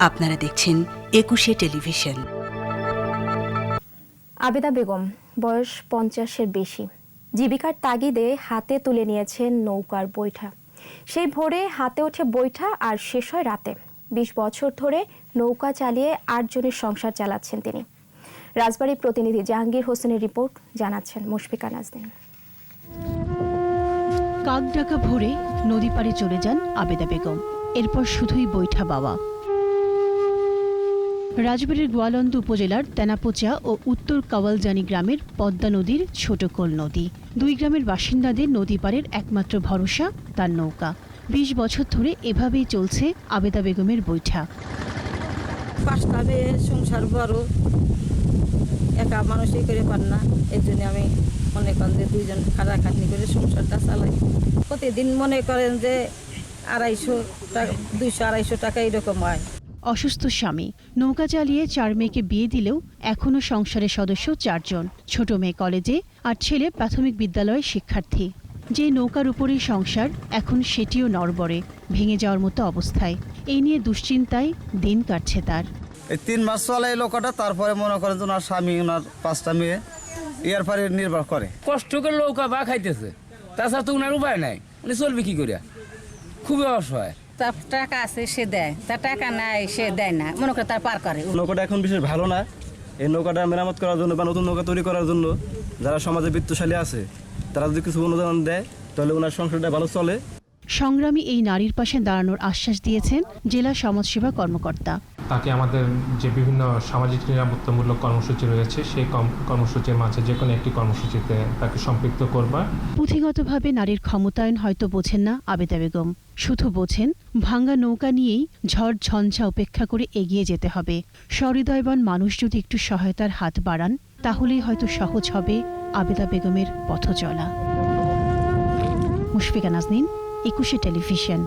আপনারা দেখছেন একুশে টেলিভিশন। আবেদা বেগম বয়স পঞ্চাশের বেশি। জীবিকার তাগিদে হাতে তুলে নিয়েছেন নৌকার বৈঠা। সেই ভোরে হাতে ওঠে বৈঠা আর শেষ হয় রাতে। বিশ বছর ধরে নৌকা চালিয়ে আটজনের সংসার চালাচ্ছেন তিনি। রাজবাড়ির প্রতিনিধি জাহাঙ্গীর হোসেনের রিপোর্ট জানাচ্ছেন মুশফিকা নাজনীন। কাকডাকা ভোরে নদী পাড়ে চলে যান আবেদা বেগম। এরপর শুধুই বৈঠা বাবা। রাজবাড়ির গোয়ালন্দ উপজেলার তেনাপোচা ও উত্তর কাওয়ালজানি গ্রামের পদ্মা নদীর ছোট কোল নদী। দুই গ্রামের বাসিন্দাদের নদী পাড়ের একমাত্র ভরসা, তার নৌকা। বিশ বছর ধরে এভাবেই চলছে আবেদা বেগমের বৈঠা। পাঁচটা সংসার বড়। একা মানুষই করে পার না। এই জন্য আমি মনে করেন যে দুইজন খাটাখাটনি করে সংসারটা চালাই। প্রতিদিন মনে করেন যে আড়াইশো টাকা, দুইশো, আড়াইশো টাকা এরকম হয়। অসুস্থ স্বামী। নৌকা চালিয়ে চার মেয়েকে বিয়ে দিলেও এখনও সংসারের সদস্য চারজন। ছোট মেয়ে কলেজে আর ছেলে প্রাথমিক বিদ্যালয়ের শিক্ষার্থী। যে নৌকার উপরেই সংসার এখন সেটিও নড়বড়ে ভেঙে যাওয়ার মতো অবস্থায়। এই নিয়ে দুশ্চিন্তায় দিন কাটছে তার। এই তিন মাস চলে এই লোকটা তারপরে মনে করেন ওনার স্বামী ওনার পাঁচটা মেয়ে ইয়ার পরে নির্ভর করে। কষ্ট করে নৌকা বা খাইতেছে। তাছাড়া তো উনার উপায় নাই। উনি চলবে কি করিয়া? খুবই অসহায়। তার টাকা আছে সে দেয়। তার টাকা নাই সে দেয় না। মনে করে তার পার করে। নৌকাটা এখন বিশেষ ভালো না। এই নৌকাটা মেরামত করার জন্য বা নতুন নৌকা তৈরি করার জন্য যারা সমাজে বৃত্তশালী আছে তারা যদি কিছু অনুদান দেয় তাহলে ওনার সংসারটা ভালো চলে। সংগ্রামী এই নারীর পাশে দাঁড়ানোর আশ্বাস দিয়েছেন জেলা সমাজসেবা কর্মকর্তা। তাকে আমাদের যে বিভিন্ন সামাজিক নিরাপত্তামূলক কর্মসূচি রয়েছে, সেই কর্মসূচির মাঝে যে কোনো একটি কর্মসূচিতে তাকে সম্পৃক্ত করবা পুঁথিগতভাবে নারীর ক্ষমতায়ন হয়তো বোঝেন না আবেদা বেগম। শুধু বোঝেন, ভাঙ্গা নৌকা নিয়েই ঝড় ঝঞ্ঝা উপেক্ষা করে এগিয়ে যেতে হবে। সহৃদয়বান মানুষ যদি একটু সহায়তার হাত বাড়ান, তাহলেই হয়তো সহজ হবে আবেদা বেগমের পথ চলা মুশফিকা নাজনীন, একুশে টেলিভিশন।